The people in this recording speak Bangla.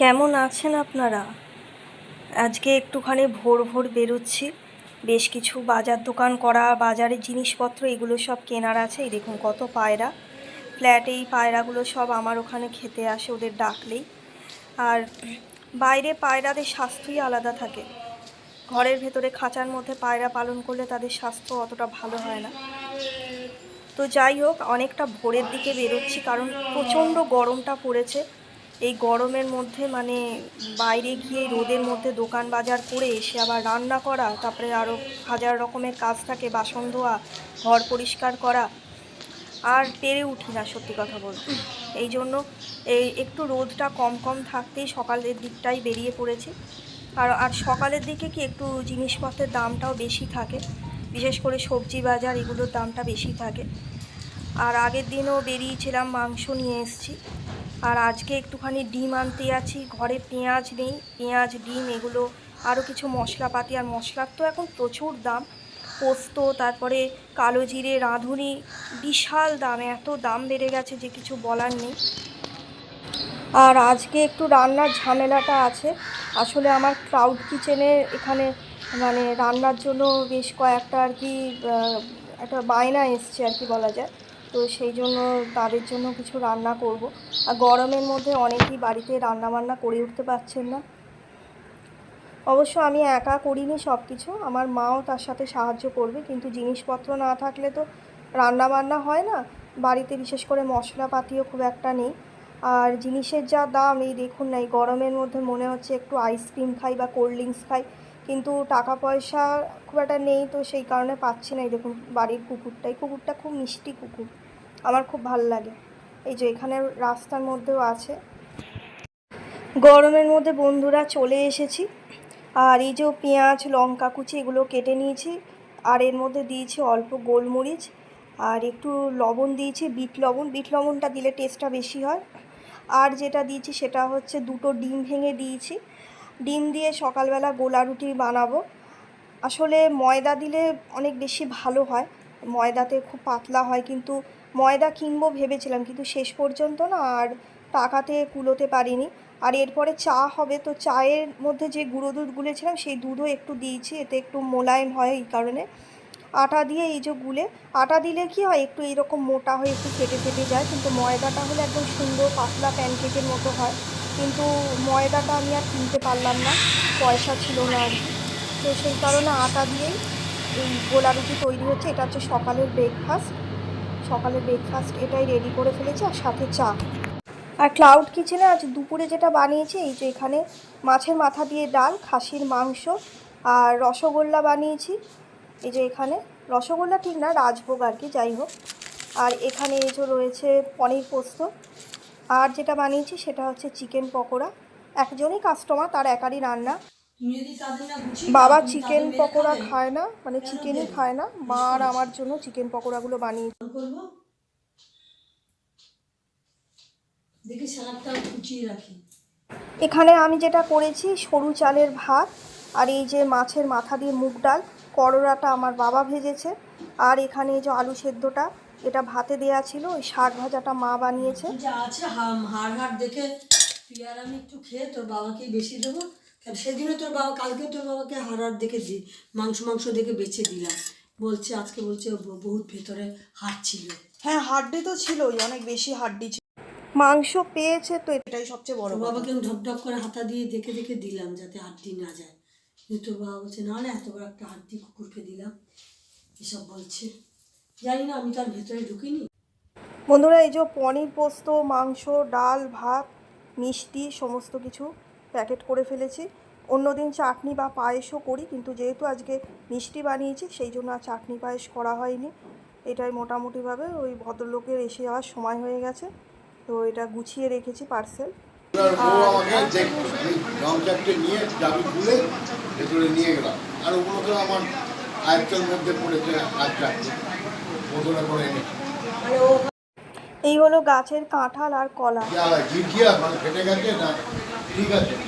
কেমন আছেন আপনারা? আজকে একটুখানি ভোর ভোর বেরোচ্ছি। বেশ কিছু বাজার দোকান করা, বাজারের জিনিসপত্র, এগুলো সব কেনার আছে। এই দেখুন কত পায়রা। ফ্ল্যাটে এই পায়রাগুলো সব আমার ওখানে খেতে আসে, ওদের ডাকলেই আর বাইরে পায়রাদের স্বাস্থ্যই আলাদা থাকে। ঘরের ভেতরে খাঁচার মধ্যে পায়রা পালন করলে তাদের স্বাস্থ্য অতটা ভালো হয় না। তো যাই হোক, অনেকটা ভোরের দিকে বেরোচ্ছি কারণ প্রচণ্ড গরমটা পড়েছে। এই গরমের মধ্যে মানে বাইরে গিয়ে রোদের মধ্যে দোকান বাজার করে এসে আবার রান্না করা, তারপরে আরও হাজার রকমের কাজ থাকে, বাসন ধোয়া, ঘর পরিষ্কার করা, আর পেরে উঠি না সত্যি কথা বলতে। এই জন্য এই একটু রোদটা কম কম থাকতেই সকালের দিকটাই বেরিয়ে পড়েছি। আর আর সকালের দিকে কি একটু জিনিসপত্রের দামটাও বেশি থাকে, বিশেষ করে সবজি বাজার এগুলোর দামটা বেশি থাকে। আর আগের দিনও বেরিয়েছিলাম, মাংস নিয়ে এসেছি। আর আজকে একটুখানি ডিম আনতে আছি, ঘরে পেঁয়াজ নেই, পেঁয়াজ, ডিম এগুলো আরও কিছু মশলাপাতি, আর মশলার তো এখন প্রচুর দাম। পোস্ত, তারপরে কালো জিরে, রাঁধুনি, বিশাল দাম, এত দাম বেড়ে গেছে যে কিছু বলার নেই। আর আজকে একটু রান্নার ঝামেলাটা আছে। আসলে আমার ক্লাউড কিচেনে এখানে মানে রান্নার জন্য বেশ কয়েকটা আর কি একটা বায়না এসছে আর কি বলা যায়। তো সেই জন্য তাদের জন্য কিছু রান্না করব। আর গরমের মধ্যে অনেকেই বাড়িতে রান্না বান্না করে উঠতে পারছেন না। অবশ্য আমি একা করিনি সব কিছু আমার মাও তার সাথে সাহায্য করবে, কিন্তু জিনিসপত্র না থাকলে তো রান্না বান্না হয় না। বাড়িতে বিশেষ করে মশলাপাতিও খুব একটা নেই। আর জিনিসের যা দাম, এই দেখুন না, এই গরমের মধ্যে মনে হচ্ছে একটু আইসক্রিম খাই বা কোল্ড ড্রিঙ্কস খাই, কিন্তু টাকা পয়সা খুব একটা নেই, তো সেই কারণে পাচ্ছি না। এই দেখুন, বাড়ির কুকুরটাই, কুকুরটা খুব মিষ্টি কুকুর। আমার খুব ভালো লাগে। এই যে এখানে রাস্তার মধ্যেও আছে। গরমের মধ্যে বন্ধুরা চলে এসেছি। আর এই যে পেঁয়াজ, লঙ্কা কুচি এগুলো কেটে নিয়েছি। আর এর মধ্যে দিয়েছি অল্প গোলমরিচ। আর একটু লবণ দিয়েছি, বিট লবণ। বিট লবণটা দিলে টেস্টটা বেশি হয়। আর যেটা দিয়েছি সেটা হচ্ছে দুটো ডিম ভেঙে দিয়েছি। ডিম দিয়ে সকালবেলা গোলা রুটি বানাবো। আসলে ময়দা দিলে অনেক বেশি ভালো হয়। ময়দাতে খুব পাতলা হয় কিন্তু ময়দা কিনবো ভেবেছিলাম, কিন্তু শেষ পর্যন্ত না আর টাকাতে কুলোতে পারিনি। আর এরপরে চা হবে, তো চায়ের মধ্যে যে গুঁড়ো দুধ গুলেছিলাম, সেই দুধও একটু দিয়েছি, এতে একটু মোলায়েম হয় এই কারণে। আটা দিয়ে এই যে গুলে, আটা দিলে কি হয়, একটু এরকম মোটা হয়ে একটু ফেটে ফেটে যায়, কিন্তু ময়দাটা হলে একদম সুন্দর পাতলা প্যানকেকের মতো হয়। কিন্তু ময়দাটা আমি আর কিনতে পারলাম না, পয়সা ছিল না আর তো সেই কারণে আটা দিয়েই এই গোলা রুটি তৈরি হচ্ছে, এটা হচ্ছে সকালের ব্রেকফাস্ট সকালের ব্রেকফাস্ট এটাই রেডি করে ফেলেছি আর সাথে চা। আর ক্লাউড কিচেনে আজ দুপুরে যেটা বানিয়েছি, এই যে এখানে মাছের মাথা দিয়ে ডাল, খাসির মাংস আর রসগোল্লা বানিয়েছি। এই যে এখানে, রসগোল্লা ঠিক না, রাজভোগ আর কি, যাই হোক। আর এখানে এই যে রয়েছে পনির পোস্ত। আর যেটা বানিয়েছি সেটা হচ্ছে চিকেন পকোড়া। একজনই কাস্টমার তার একারই রান্না। বাবা চিকেন পকোড়া খায় না মানে চিকেনই খায় না। মা আর আমার জন্য চিকেন পকোড়াগুলো বানিয়ে এখানে আমি যেটা করেছি সরু চালের ভাত আর এই যে মাছের মাথা দিয়ে মুগ ডাল করলাটা আমার বাবা ভেজেছে। আর এখানে এই যে আলু সেদ্ধটা এটা ভাতে দেয়া ছিল ওই শাক ভাজাটা মা বানিয়েছে। হাড় হাড় দেখে আমি একটু খেয়ে তোর বাবাকে বেশি দেবো। সেদিনও তোর বাবা কালকে তোর বাবাকে হাড় হাড় দেখে দি মাংস মাংস দেখে বেছে দিলাম। বলছে আজকে বলছে বহুত ভেতরে হাড় ছিল। হ্যাঁ হাড্ডি তো ছিলই অনেক বেশি হাড্ডি ছিল। মাংস পেয়েছে তো এটাই সবচেয়ে বড় বাবাকে আমি ঢপ করে হাতা দিয়ে দেখে দেখে দিলাম যাতে হাড্ডি না যায়। কিন্তু তোর বাবা বলছে না না এত বড় একটা হাড্ডি কুকুরকে দিলাম। এসব বলছে। জানি না আমি তার ভেতরে ঢুকিনি। বন্ধুরা এই যে পনির পোস্ত মাংস ডাল ভাত মিষ্টি সমস্ত কিছু প্যাকেট করে ফেলেছি। অন্যদিন চাটনি বা পায়েসও করি কিন্তু যেহেতু আজকে মিষ্টি বানিয়েছি সেই জন্য আর চাটনি পায়েস করা হয়নি। এটাই মোটামুটিভাবে ওই ভদ্রলোকের এসে যাওয়ার সময় হয়ে গেছে। তো এটা গুছিয়ে রেখেছি পার্সেল। আর ওগুলো তো আমার আয়ত্তের মধ্যে পড়েছে হাত বোতলে করে এনে এই হলো গাছের কাঁঠাল আর কলা। যা ঝিরঝিয়া মানে ফেটে গেছে না? ঠিক আছে